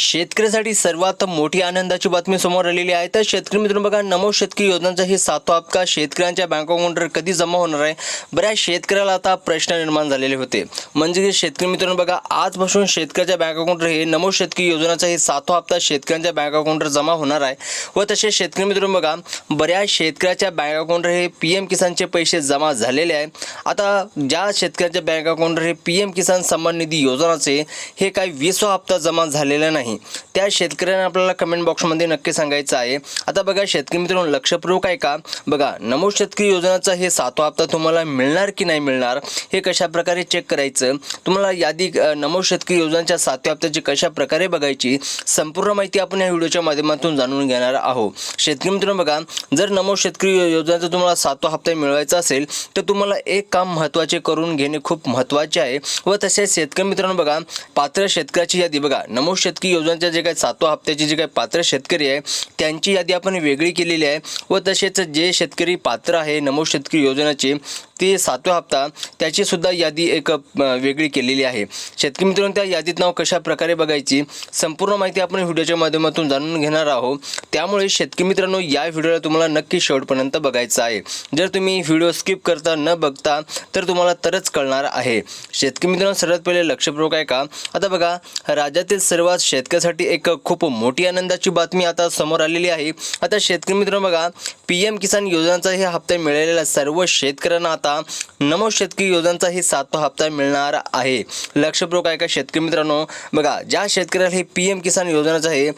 शेतकऱ्यासाठी सर्वात मोठी आनंदाची बातमी समोर आलेली आहे. तर शेतकरी मित्रांनो बघा नमो शेतकरी योजनांचा हे सातवा हप्ता शेतकऱ्यांच्या बँक अकाउंटवर कधी जमा होणार आहे? बऱ्याच शेतकऱ्याला आता प्रश्न निर्माण झालेले होते. म्हणजे की शेतकरी मित्रांनो बघा आजपासून शेतकऱ्याच्या बँक अकाउंटवर हे नमो शेतकरी योजनाचा हे सातवा हप्ता शेतकऱ्यांच्या बँक अकाउंटवर जमा होणार आहे. व तसे शेतकरी मित्रांनो बघा बऱ्याच शेतकऱ्याच्या बँक अकाउंटवर हे पी एम किसानचे पैसे जमा झालेले आहे. आता ज्या शेतकऱ्याच्या बँक अकाउंटवर हे पी एम किसान सन्मान निधी योजनाचे हे काही वीसवा हप्ता जमा झालेला नाही. त्या शेतकऱ्यांना आपल्याला कमेंट बॉक्समध्ये नक्की सांगायचं आहे. आता बघा शेतकरी मित्रांनो लक्षपूर्वक आहे का? बघा नमो शेतकरी योजनाचा हे सातवा हप्ता तुम्हाला मिळणार की नाही मिळणार हे कशा प्रकारे चेक करायचं? तुम्हाला यादी नमो शेतकरी योजनाच्या सातव्या हप्त्याची कशा प्रकारे बघायची? संपूर्ण माहिती आपण या व्हिडिओच्या माध्यमातून जाणून घेणार आहोत. शेतकरी मित्रांनो बघा जर नमो शेतकरी योजनाचा तुम्हाला सातवा हप्ता मिळवायचा असेल तर तुम्हाला एक काम महत्त्वाचे करून घेणे खूप महत्त्वाचे आहे. व तसेच शेतकरी मित्रांनो बघा पात्र शेतकऱ्याची यादी बघा नमो शेतकरी योजनेच्या जे काही सातवा हप्त्याची जे काही पात्र शेतकरी आहे त्यांची यादी आपण वेगळी केलेली आहे व तसेच जे शेतकरी पात्र आहे नमो शेतकरी योजनेची ती सातवा हप्ता त्याची सुद्धा यादी एक वेगळी केलेली आहे. शेतकरी मित्रांनो त्या यादीत नाव कशा प्रकारे बघायची संपूर्ण माहिती आपण व्हिडिओच्या माध्यमातून जाणून घेणार आहोत. त्यामुळे शेतकरी मित्रांनो या व्हिडिओला तुम्हाला नक्की शेवटपर्यंत बघायचं आहे. जर तुम्ही व्हिडिओ स्किप करता न बघता तर तुम्हाला तरच कळणार आहे. शेतकरी मित्रांनो सर्वात पहिले लक्षपूर्वक आहे का? आता बघा राज्यातील सर्वात शेत शेतकऱ्यासाठी एक खूप मोठी आनंदाची बातमी आता समोर आलेली आहे. आता शेतकरी मित्रांनो बघा पी एम किसान योजनाचा हे हप्ता मिळालेला सर्व शेतकऱ्यांना आता नमो शेतकरी योजनाचा हे सातवा हप्ता मिळणार आहे. लक्षपूर्वक आहे का शेतकरी मित्रांनो बघा ज्या शेतकऱ्याला हे पी एम किसान योजनाचा हे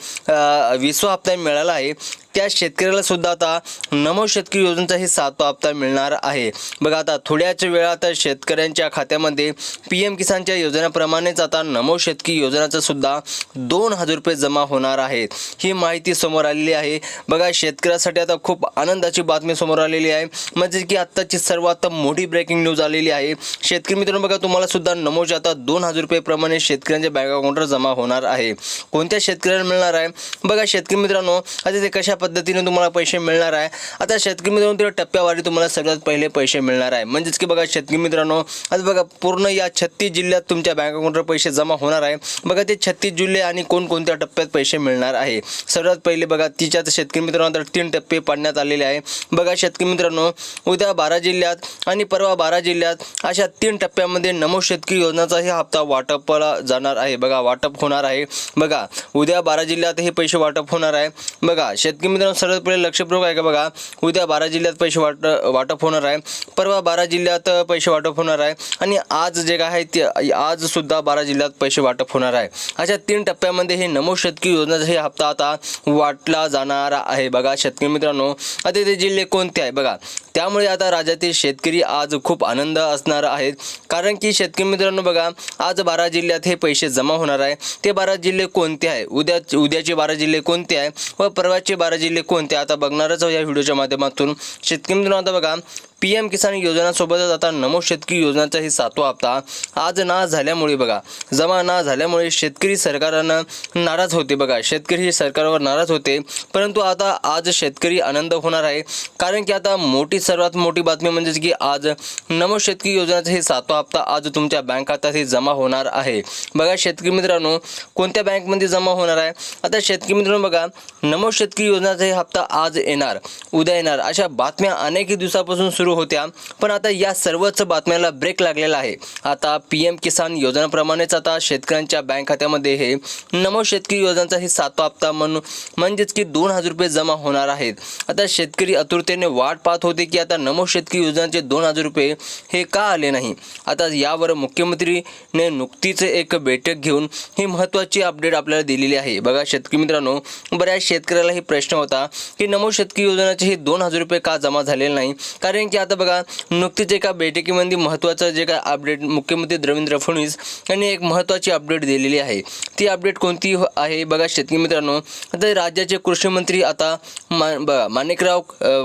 विसवा हप्ता मिळाला आहे त्या शेतकऱ्याला सुद्धा आता नमो शेतकरी योजनेचा हे सातवा हप्ता मिळणार आहे. बघा आता थोड्याच वेळात शेतकऱ्यांच्या खात्यामध्ये पी एम किसानच्या योजनेप्रमाणेच आता नमो शेतकरी योजनाचा सुद्धा दोन हजार रुपये जमा होणार आहेत. ही माहिती समोर आलेली आहे. बघा शेतकऱ्यासाठी आता खूप आनंदाची बातमी समोर आलेली आहे. म्हणजे की आत्ताची सर्वात मोठी ब्रेकिंग न्यूज आलेली आहे. शेतकरी मित्रांनो बघा तुम्हाला सुद्धा नमोच्या आता दोन हजार रुपये प्रमाणे शेतकऱ्यांच्या बँक अकाउंटवर जमा होणार आहे. कोणत्या शेतकऱ्याला मिळणार आहे? बघा शेतकरी मित्रांनो आता ते कशा पद्धतीने तुम्हाला पैसे मिळणार आहे. आता शेतकरी मित्रांनो टप्प्यावारी तुम्हाला सगळ्यात पहिले पैसे मिळणार आहे. म्हणजेच की बघा शेतकरी मित्रांनो आता बघा पूर्ण या छत्तीस जिल्ह्यात तुमच्या बँक अकाउंटवर पैसे जमा होणार आहे. बघा ते छत्तीस जिल्हे आणि कोणकोणत्या टप्प्यात पैसे मिळणार आहे. सर्वात पहिले बघा तिच्यात शेतकरी मित्रांनो तर तीन टप्पे पाडण्यात आलेले आहे. बघा शेतकरी मित्रांनो उद्या बारा जिल्ह्यात आणि परवा बारा जिल्ह्यात अशा तीन टप्प्यामध्ये नमो शेतकरी योजनाचाही हप्ता वाटपला जाणार आहे. बघा वाटप होणार आहे. बघा उद्या बारा जिल्ह्यात हे पैसे वाटप होणार आहे. बघा शेतकरी मित्रांनो सर्वात पहिले लक्षपूर्वक आहे का बघा. उद्या बारा जिल्ह्यात पैसे वाट वाटप होणार आहे. परवा बारा जिल्ह्यात पैसे वाटप होणार आहे. आणि आज जे काय आहे ते आज सुद्धा बारा जिल्ह्यात पैसे वाटप होणार आहे. अशा तीन टप्प्यामध्ये हे नमो शेतकरी योजनाचा हे हप्ता आता वाटला जाणार आहे. बघा शेतकरी मित्रांनो आता ते जिल्हे कोणते आहे? बघा त्यामुळे आता राज्यातील शेतकरी आज खूप आनंद असणार आहेत. कारण की शेतकरी मित्रांनो बघा आज बारा जिल्ह्यात हे पैसे जमा होणार आहे. ते बारा जिल्हे कोणते आहे? उद्या उद्याचे बारा जिल्हे कोणते आहे? व परवाचे बारा जिल्हे कोणते? आता बघणारच आहोत या व्हिडिओच्या माध्यमातून. शेतकरी मित्रांनो आता बघा पी एम किसान योजनासोबतच आता नमो शेतकरी योजनाचा हे सातवा हप्ता आज ना झाल्यामुळे बघा जमा ना झाल्यामुळे शेतकरी सरकारनं नाराज होते बघा. शेतकरी हे सरकारवर नाराज होते परंतु आता आज शेतकरी आनंद होणार आहे. कारण की आता मोठी सर्वात मोठी बातमी म्हणजेच की आज नमो शेतकरी योजनाचा हे सातवा हप्ता आज तुमच्या बँक खात्यात हे जमा होणार आहे. बघा शेतकरी मित्रांनो कोणत्या बँकमध्ये जमा होणार आहे? आता शेतकरी मित्रांनो बघा नमो शेतकरी योजनाचा हे हप्ता आज येणार उद्या येणार. अशा बातम्या अनेक दिवसापासून सुरू होत्या. पण आता या सर्वच बातम्याला ब्रेक लागलेला आहे. आता पी एम किसान योजनेप्रमाणेच आता शेतकऱ्यांच्या बँक खात्यामध्ये हे नमो शेतकरी योजनाचा हे सातवा हप्ता म्हणून म्हणजेच की दोन हजार रुपये जमा होणार आहेत. आता शेतकरी आतुरतेने वाट पाहत होते की आता नमो शेतकरी योजनाचे दोन हजार रुपये हे का आले नाही? आता यावर मुख्यमंत्रीने नुकतीच एक बैठक घेऊन ही महत्त्वाची अपडेट आपल्याला दिलेली आहे. बघा शेतकरी मित्रांनो बऱ्याच शेतकऱ्याला हे प्रश्न होता की नमो शेतकरी योजनाचे हे दोन हजार रुपये का जमा झालेले नाही? कारण की आता बघा नुकतीच एका बैठकीमध्ये महत्त्वाचं जे काय अपडेट मुख्यमंत्री देवेंद्र फडणवीस यांनी एक महत्त्वाची अपडेट दिलेली आहे. ती अपडेट कोणती हो- आहे? बघा शेतकरी मित्रांनो आता राज्याचे कृषी मंत्री आता मा बघा माणिकराव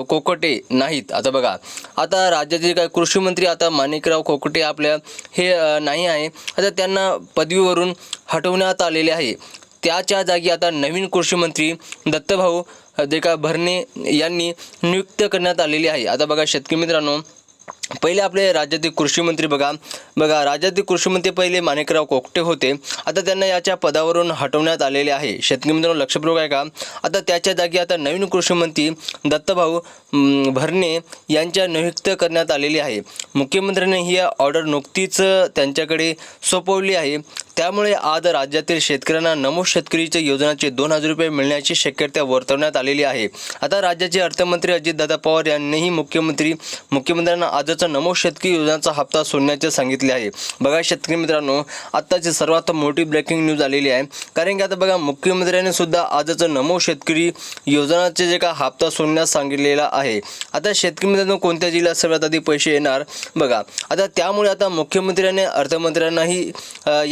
कोकटे नाहीत. आता बघा आता राज्याचे काय कृषी मंत्री आता माणिकराव कोकटे आपल्या हे नाही आहे. आता त्यांना पदवीवरून हटवण्यात आलेले आहे. त्याच्या जागी आता नवीन कृषी मंत्री दत्तभाऊ जे का भरणे यांनी नियुक्त करण्यात आलेली आहे. आता बघा शेतकरी मित्रांनो पहिले आपले राज्यातील कृषी मंत्री बघा. बघा राज्यातील कृषी मंत्री पहिले माणिकराव कोकटे होते. आता त्यांना याच्या पदावरून हटवण्यात आलेले आहे. शेतकरी मित्रांनो लक्षपूर्वक आहे का आता त्याच्या जागी आता नवीन कृषी मंत्री दत्तभाऊ भरणे यांच्या नियुक्त करण्यात आलेली आहे. मुख्यमंत्र्यांनी ही ऑर्डर नुकतीच त्यांच्याकडे सोपवली आहे. त्यामुळे आज राज्यातील शेतकऱ्यांना नमो शेतकरीच्या योजनाचे दोन हजार रुपये मिळण्याची शक्यता वर्तवण्यात आलेली आहे. आता राज्याचे अर्थमंत्री अजितदादा पवार यांनीही मुख्यमंत्री मुख्यमंत्र्यांना राज्याचा नमो शेतकरी योजनाचा हप्ता सोडण्याचे सांगितले आहे. बघा शेतकरी मित्रांनो आत्ताची सर्वात मोठी ब्रेकिंग न्यूज आलेली आहे. कारण की आता बघा मुख्यमंत्र्यांनी सुद्धा आजचं नमो शेतकरी योजनाचे जे का हप्ता सोडण्यास सांगितलेला आहे. आता शेतकरी मित्रांनो कोणत्या जिल्ह्यात सर्वात आधी पैसे येणार? बघा आता त्यामुळे आता मुख्यमंत्र्यांनी अर्थमंत्र्यांनाही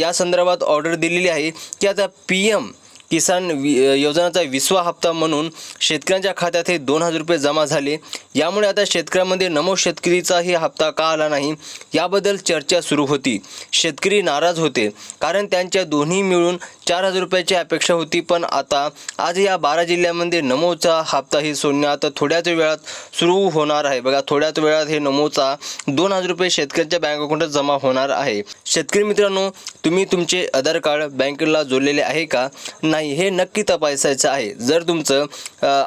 या संदर्भात ऑर्डर दिलेली आहे की आता पी एम किसान वि योजनाचा विसवा हप्ता म्हणून शेतकऱ्यांच्या खात्यात हे दोन हजार रुपये जमा झाले. यामुळे आता शेतकऱ्यांमध्ये नमो शेतकरीचाही हप्ता का आला नाही? याबद्दल चर्चा सुरू होती. शेतकरी नाराज होते. कारण त्यांच्या दोन्ही मिळून चार हजार रुपयाची अपेक्षा होती. पण आता आज या बारा जिल्ह्यामध्ये नमोचा हप्ताही सोडण्यात थोड्याच वेळात सुरू होणार आहे. बघा थोड्याच वेळात हे नमोचा दोन हजार रुपये शेतकऱ्यांच्या बँक अकाउंटात जमा होणार आहे. शेतकरी मित्रांनो तुम्ही तुमचे आधार कार्ड बँकेला जोडलेले आहे का? नाही हे नक्की तपासायचं आहे. जर तुमचं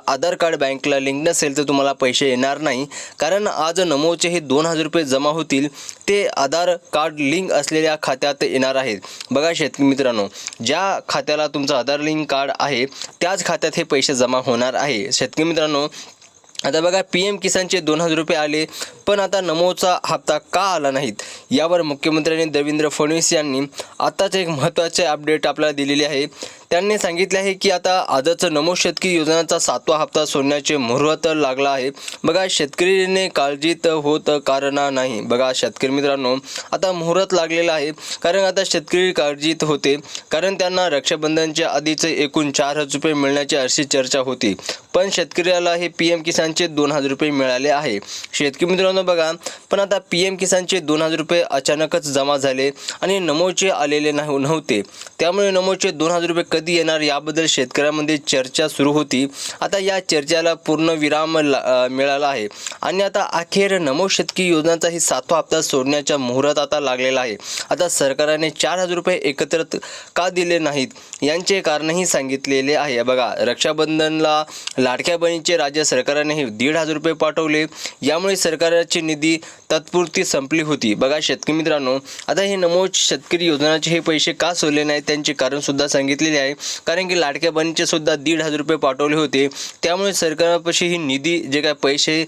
आधार कार्ड बँकला लिंक नसेल तर तुम्हाला पैसे येणार नाही. कारण आज नमोचे हे दोन हजार रुपये जमा होतील ते आधार कार्ड लिंक असलेल्या खात्यात येणार आहेत. बघा शेतकरी मित्रांनो ज्या खात्याला तुमचं आधार लिंक कार्ड आहे त्याच खात्यात हे पैसे जमा होणार आहे. शेतकरी मित्रांनो आता बघा पी एम किसानचे दोन हजार रुपये आले पण आता नमोचा हप्ता का आला नाहीत? यावर मुख्यमंत्र्यांनी देवेंद्र फडणवीस यांनी आत्ताच एक महत्त्वाचे अपडेट आपल्याला दिलेले आहे. त्यांनी सांगितले आहे की आता आजचं नमो शेतकरी योजनाचा सातवा हप्ता सोडण्याचे मुहूर्त लागला आहे. बघा शेतकरीने काळजीत होत कारण नाही. बघा शेतकरी मित्रांनो आता मुहूर्त लागलेला आहे कारण आता शेतकरी काळजीत होते कारण त्यांना रक्षाबंधनच्या आधीचे एकूण चार हजार रुपये मिळण्याची अशी चर्चा होती. पण शेतकऱ्याला हे पी एम किसान किसानचे दोन हजार रुपये मिळाले आहे. शेतकरी मित्रांनो बघा पण आता पी एम किसानचे दोन हजार रुपये अचानकच जमा झाले आणि नमोचे आलेले नाही नव्हते. त्यामुळे नमोचे दोन हजार रुपये कधी येणार याबद्दल शेतकऱ्यांमध्ये चर्चा सुरू होती. आता या चर्चेला पूर्ण विराम ला- मिळाला आहे. आणि आता अखेर नमो शेतकी योजनाचा ही सातवा हप्ता सोडण्याच्या मुहूर्त आता लागलेला आहे. आता सरकारने चार हजार रुपये एकत्र का दिले नाहीत? यांचे कारणही सांगितलेले आहे. बघा रक्षाबंधनला लाडक्या बहिणीचे राज्य सरकारने हे दीड हजार रुपये पाठवले. यामुळे सरकारची निधी तत्पुरती संपली होती. बघा शेतकरी मित्रांनो आता हे नमोद शेतकरी योजनाचे हे पैसे का सोडले नाही त्यांचे कारण सुद्धा सांगितलेले आहे. कारण की लाडक्या बहिणीचे सुद्धा दीड हजार रुपये पाठवले होते. त्यामुळे सरकारपाशी ही निधी जे काय पैसे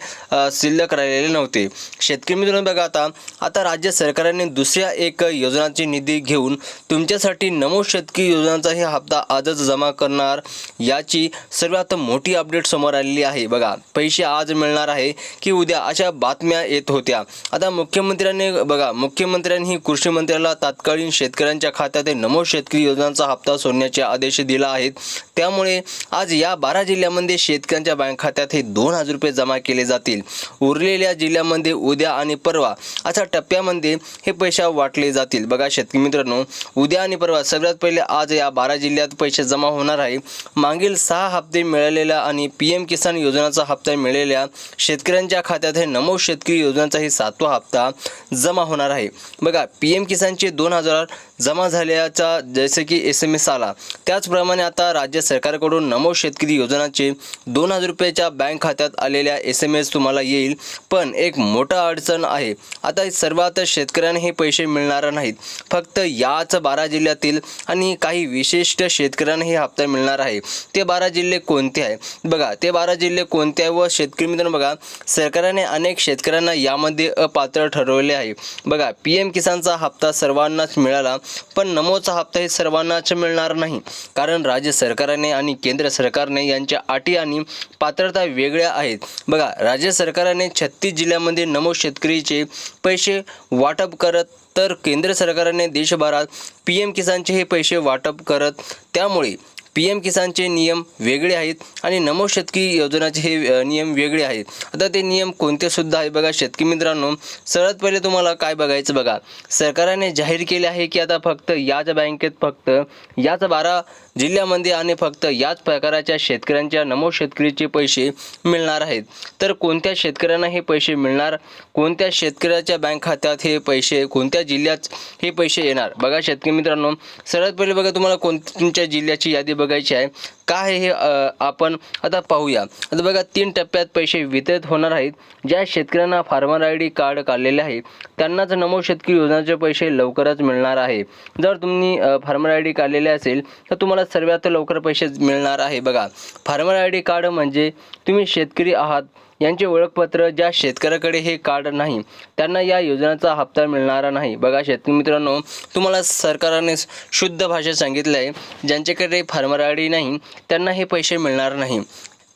शिल्लक राहिलेले नव्हते. शेतकरी मित्रांनो बघा आता आता राज्य सरकारने दुसऱ्या एक योजनाची निधी घेऊन तुमच्यासाठी नमो शेतकरी योजनाचा हे हप्ता आजच जमा करणार याची सर्वात मोठी अपडेट समोर आलेली आहे. बघा पैसे आज मिळणार आहे की उद्या अशा बातम्या येत होत्या. आता मुख्यमंत्र्यांनी बघा मुख्यमंत्र्यांनी कृषी मंत्र्याला तात्कालीन शेतकऱ्यांच्या खात्यात हे नमो शेतकरी योजनांचा हप्ता सोडण्याचे आदेश दिला आहेत. त्यामुळे आज या बारा जिल्ह्यामध्ये शेतकऱ्यांच्या बँक खात्यात हे दोन हजार रुपये जमा केले जातील. उरलेल्या जिल्ह्यामध्ये उद्या आणि परवा अशा टप्प्यामध्ये हे पैसे वाटले जातील. बघा शेतकरी मित्रांनो उद्या आणि परवा सगळ्यात पहिले आज या बारा जिल्ह्यात पैसे जमा होणार आहे. मागील सहा हप्ते मिळालेल्या आणि पी एम किसान योजनाचा हप्ता मिळालेल्या शेतकऱ्यांच्या खात्यात हे नमो शेतकरी योजनाचा ही सातवा हप्ता जमा होणार आहे. बघा पी एम किसानचे दोन हजार जमा झाल्याचा जसे की एस एम एस आला. त्याचप्रमाणे आता राज्य सरकारकडून नमो शेतकरी योजनाचे दोन हजार रुपयाच्या बँक खात्यात आलेल्या एस एम एस तुम्हाला येईल पण एक मोठा अडचण आहे. आता सर्वात शेतकऱ्यांना हे पैसे मिळणार नाहीत. फक्त याच बारा जिल्ह्यातील आणि काही विशिष्ट शेतकऱ्यांना हे हप्ता मिळणार आहे. ते बारा जिल्हे कोणते आहे बघा ते बारा जिल्हे कोणते आहे व शेतकरी मित्रांनो बघा सरकारने अनेक शेतकऱ्यांना यामध्ये अपात्र ठरवले आहे. बघा पी एम किसानचा हप्ता सर्वांनाच मिळाला. पण नमोचा हप्ता हे सर्वांनाच मिळणार नाही. कारण राज्य सरकारने आणि केंद्र सरकारने यांच्या अटी आणि पात्रता वेगळ्या आहेत. बघा राज्य सरकारने छत्तीस जिल्ह्यामध्ये नमो शेतकरीचे पैसे वाटप करत तर केंद्र सरकारने देशभरात पी एम किसानचे हे पैसे वाटप करत त्यामुळे पी एम किसानचे नियम वेगळे आहेत आणि नमो शेतकी योजनाचे हे नियम वेगळे आहेत. आता ते नियम कोणते सुद्धा आहे बघा शेतकी मित्रांनो सर्वात पहिले तुम्हाला काय बघायचं बघा. सरकारने जाहीर केले आहे की आता फक्त याच बँकेत फक्त याच बारा जिल्ह्यामध्ये आणि फक्त याच प्रकाराच्या शेतकऱ्यांच्या नमो शेतकरीचे पैसे मिळणार आहेत. तर कोणत्या शेतकऱ्यांना हे पैसे मिळणार? कोणत्या शेतकऱ्याच्या बँक खात्यात हे पैसे कोणत्या जिल्ह्यात हे पैसे येणार? बघा शेतकरी मित्रांनो सर्वात पहिले बघा तुम्हाला कोण तुमच्या जिल्ह्याची यादी बघायची आहे. काय आहे हे आपण आता पाहूया. आता बघा तीन टप्प्यात पैसे वितरित होणार आहेत. ज्या शेतकऱ्यांना फार्मर आय डी कार्ड काढलेले आहे त्यांनाच नमो शेतकरी योजनेचे पैसे लवकरच मिळणार आहे. जर तुम्ही फार्मर आय डी काढलेले असेल तर तुम्हाला सर्वात लवकर पैसे मिळणार आहे. बघा फार्मर आय डी कार्ड म्हणजे तुम्ही शेतकरी आहात यांचे ओळखपत्र ज्या शेतकऱ्याकडे हे कार्ड नाही त्यांना या योजनेचा हप्ता मिळणारा नाही. बघा शेतकरी मित्रांनो तुम्हाला सरकारने शुद्ध भाषेत सांगितलं आहे ज्यांच्याकडे फार्मर आय डी नाही त्यांना हे पैसे मिळणार नाही.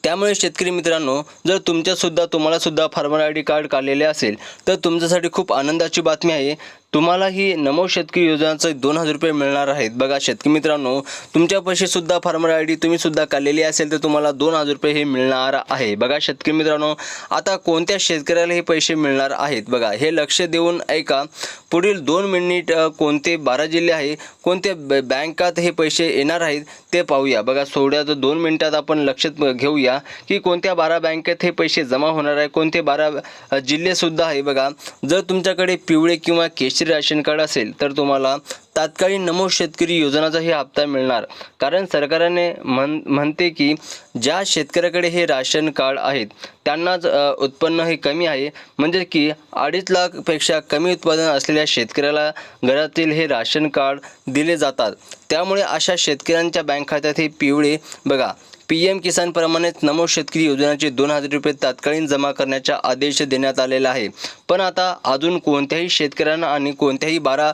त्यामुळे शेतकरी मित्रांनो जर तुमच्यासुद्धा तुम्हालासुद्धा फार्मर आय डी कार्ड काढलेले असेल तर तुमच्यासाठी खूप आनंदाची बातमी आहे. तुम्हाला ही नमो शेतकरी योजनाचे दोन हजार रुपये मिळणार आहेत. बघा शेतकरी मित्रांनो तुमच्या पैसे सुद्धा फार्मर आय डी तुम्ही सुद्धा काढलेली असेल तर तुम्हाला दोन हजार रुपये हे मिळणार आहे. बघा शेतकरी मित्रांनो आता कोणत्या शेतकऱ्याला हे पैसे मिळणार आहेत? बघा हे लक्ष देऊन ऐका. पुढील दोन मिनिट कोणते बारा जिल्हे आहे कोणत्या ब- बँकात हे पैसे येणार आहेत ते पाहूया. बघा सोड्यात दोन मिनिटात आपण लक्षात घेऊया की कोणत्या बारा बँकेत हे पैसे जमा होणार आहे कोणते बारा जिल्हेसुद्धा आहे. बघा जर तुमच्याकडे पिवळे किंवा केशरी राशन कार्ड असेल तर तुम्हाला तात्कालीन नमो शेतकरी योजनाचाही हप्ता मिळणार. कारण सरकारने म्हण म्हणते की ज्या शेतकऱ्याकडे हे राशन कार्ड आहेत त्यांनाच उत्पन्न हे कमी आहे. म्हणजे की अडीच लाखपेक्षा कमी उत्पादन असलेल्या शेतकऱ्याला घरातील हे राशन कार्ड दिले जातात. त्यामुळे अशा शेतकऱ्यांच्या बँक खात्यात हे पिवळे बघा. पी एम किसानप्रमाणेच नमो शेतकरी योजनेचे दोन हजार रुपये तात्कालीन जमा करण्याचा आदेश देण्यात आलेला आहे. पण आता अजून कोणत्याही शेतकऱ्यांना आणि कोणत्याही बारा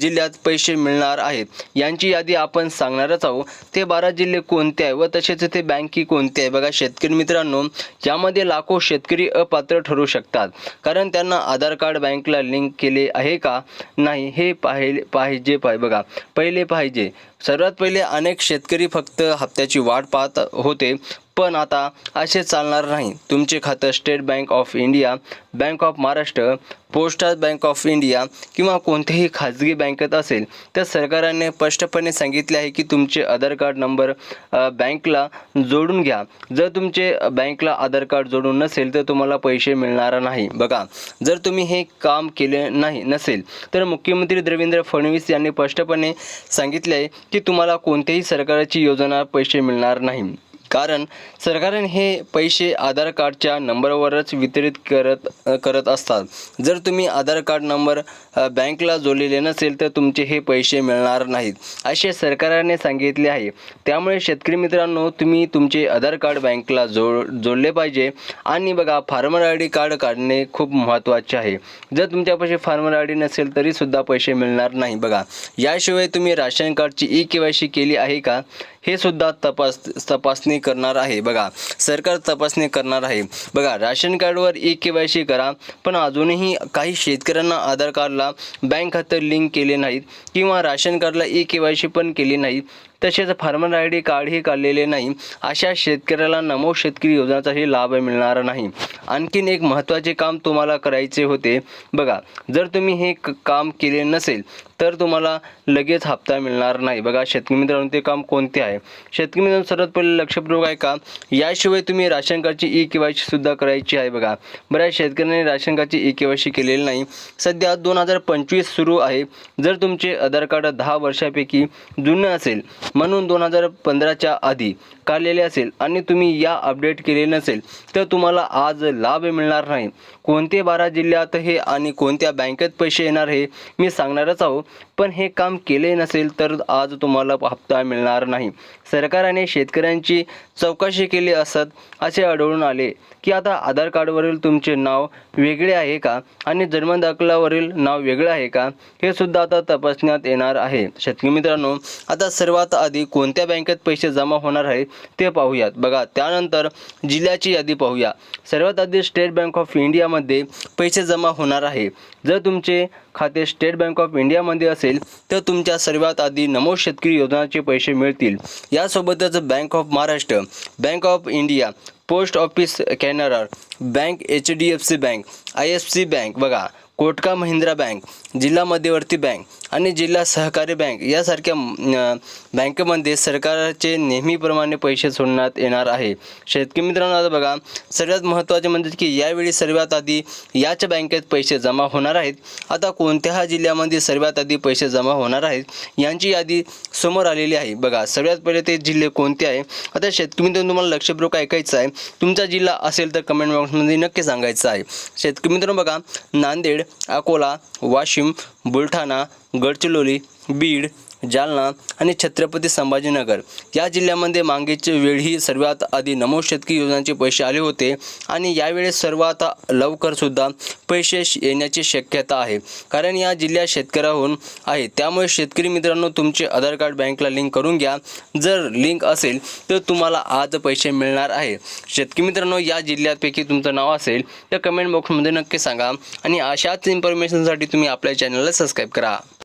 जिल्ह्यात पैसे मिळणार आहेत. यांची यादी आपण सांगणारच आहोत. ते बारा जिल्हे कोणते आहे व तसेच ते बँकी कोणते आहे? बघा शेतकरी मित्रांनो यामध्ये लाखो शेतकरी अपात्र ठरू शकतात. कारण त्यांना आधार कार्ड बँकला लिंक केले आहे का? नाही हे पाहिले पाहिजे पाहि बघा. पहिले पाहिजे. सर्वात पहिले अनेक शेतकरी फक्त हप्त्याची वाट पाहत होते. पण आता असे चालणार नाही. तुमचे खातं State Bank of India Bank of Maharashtra Postal Bank of India किंवा कोणत्याही खाजगी बँकेत असेल तर सरकारने स्पष्टपणे सांगितले आहे की तुमचे आधार कार्ड नंबर बँकला जोडून घ्या. जर तुमचे बँकला आधार कार्ड जोडून नसेल तर तुम्हाला पैसे मिळणार नाही. बघा जर तुम्ही हे काम केले नाही नसेल तर मुख्यमंत्री देवेंद्र फडणवीस यांनी स्पष्टपणे सांगितले आहे की तुम्हाला कोणत्याही सरकारची योजना पैसे मिळणार नाही. कारण सरकारने हे पैसे आधार कार्डच्या नंबरवरच वितरित करत करत असतात. जर तुम्ही आधार कार्ड नंबर बँकला जोडलेले नसेल तर तुमचे हे पैसे मिळणार नाहीत असे सरकारने सांगितले आहे. त्यामुळे शेतकरी मित्रांनो तुम्ही तुमचे आधार कार्ड बँकला जोड जोडले पाहिजे. आणि बघा फार्मर आय डी कार्ड काढणे खूप महत्त्वाचे आहे. जर तुमच्यापाशी फार्मर आय डी नसेल तरीसुद्धा पैसे मिळणार नाही. बघा याशिवाय तुम्ही राशन कार्डची ई के वाय सी केली आहे का? हे सुद्धा तपास तपासणी करणार आहे. बघा सरकार तपासणी करणार आहे. बघा राशन कार्डवर ई के वाय सी करा पण अजूनही काही शेतकऱ्यांना आधार कार्डला बँक खातं लिंक केले नाहीत किंवा राशन कार्डला ई के वाय सी पण केली नाही तसेच फार्मर आय डी कार्डही काढलेले नाही. अशा शेतकऱ्याला नमो शेतकरी योजनाचाही लाभ मिळणार नाही. आणखीन एक महत्त्वाचे काम तुम्हाला करायचे होते. बघा जर तुम्ही हे क- काम केले नसेल तर तुम्हाला लगेच हप्ता मिळणार नाही. बघा शेतकरी मित्रांनो ते काम कोणते आहे? शेतकरी मित्रांनो सर्वात पहिले लक्षपूर्वक आहे का? याशिवाय तुम्ही राशन कार्डची ई के वाय सी सुद्धा करायची आहे बघा. बऱ्याच शेतकऱ्यांनी राशन कार्डची ई के वाय सी केलेली नाही. सध्या दोन हजार पंचवीस सुरू आहे. जर तुमचे आधार कार्ड दहा वर्षापैकी जुनं असेल म्हणून दोन हजार पंधराच्या आधी काढलेले असेल आणि तुम्ही या अपडेट केले नसेल तर तुम्हाला आज लाभ मिळणार नाही. कोणते बारा जिल्ह्यात हे आणि कोणत्या बँकेत पैसे येणार हे मी सांगणारच आहो. पण हे काम केले नसेल तर आज तुम्हाला हप्ता मिळणार नाही. सरकारने शेतकऱ्यांची चौकशी केली असत असे आढळून आले की आता आधार कार्डवरील तुमचे नाव वेगळे आहे का? आणि जन्म दाखलावरील नाव वेगळं आहे का? हे सुद्धा आता तपासण्यात येणार आहे. शेतकरी मित्रांनो आता सर्वात आधी कोणत्या बँकेत पैसे जमा होणार आहे ते पाहूयात. बघा त्यानंतर जिल्ह्याची यादी पाहूया. सर्वात आधी स्टेट बँक ऑफ इंडियामध्ये पैसे जमा होणार आहे. जर तुमचे खाते स्टेट बँक ऑफ इंडियामध्ये असेल तर तुमच्या सर्वात आधी नमो शेतकरी योजनाचे पैसे मिळतील. यासोबतच Bank of Maharashtra Bank of India post office Canara bank H D F C bank I F C bank. बघा कोटका महिंद्रा बँक जिल्हा मध्यवर्ती बँक आणि जिल्हा सहकारी बँक यासारख्या बँकेमध्ये सरकारचे नेहमीप्रमाणे पैसे सोडण्यात येणार आहे. शेतकरी मित्रांनो आता बघा सर्वात महत्त्वाचे म्हणजे की यावेळी सर्वात आधी याच बँकेत पैसे जमा होणार आहेत. आता कोणत्या जिल्ह्यामध्ये सर्वात आधी पैसे जमा होणार आहेत यांची यादी समोर आलेली आहे. बघा सगळ्यात पहिले ते जिल्हे कोणते आहे? आता शेतकरी मित्रांनो तुम्हाला लक्षपूर्वक ऐकायचं आहे. तुमचा जिल्हा असेल तर कमेंट बॉक्समध्ये नक्की सांगायचं आहे. शेतकरी मित्रांनो बघा नांदेड अकोला वाशिम बुलढाणा गडचिरोली बीड जालना आणि छत्रपती संभाजीनगर. या जिल्ह्यामध्ये मागेच्या वेळी सर्वात आधी नमो शेतकी योजनांचे पैसे आले होते आणि यावेळेस सर्वात लवकरसुद्धा पैसे येण्याची शक्यता आहे. कारण या जिल्ह्यात शेतकऱ्याहून आहे. त्यामुळे शेतकरी मित्रांनो तुमचे आधार कार्ड बँकला लिंक करून घ्या. जर लिंक असेल तर तुम्हाला आज पैसे मिळणार आहे. शेतकरी मित्रांनो या जिल्ह्यापैकी तुमचं नाव असेल तर कमेंट बॉक्समध्ये नक्की सांगा. आणि अशाच इन्फॉर्मेशनसाठी तुम्ही आपल्या चॅनलला सबस्क्राईब करा.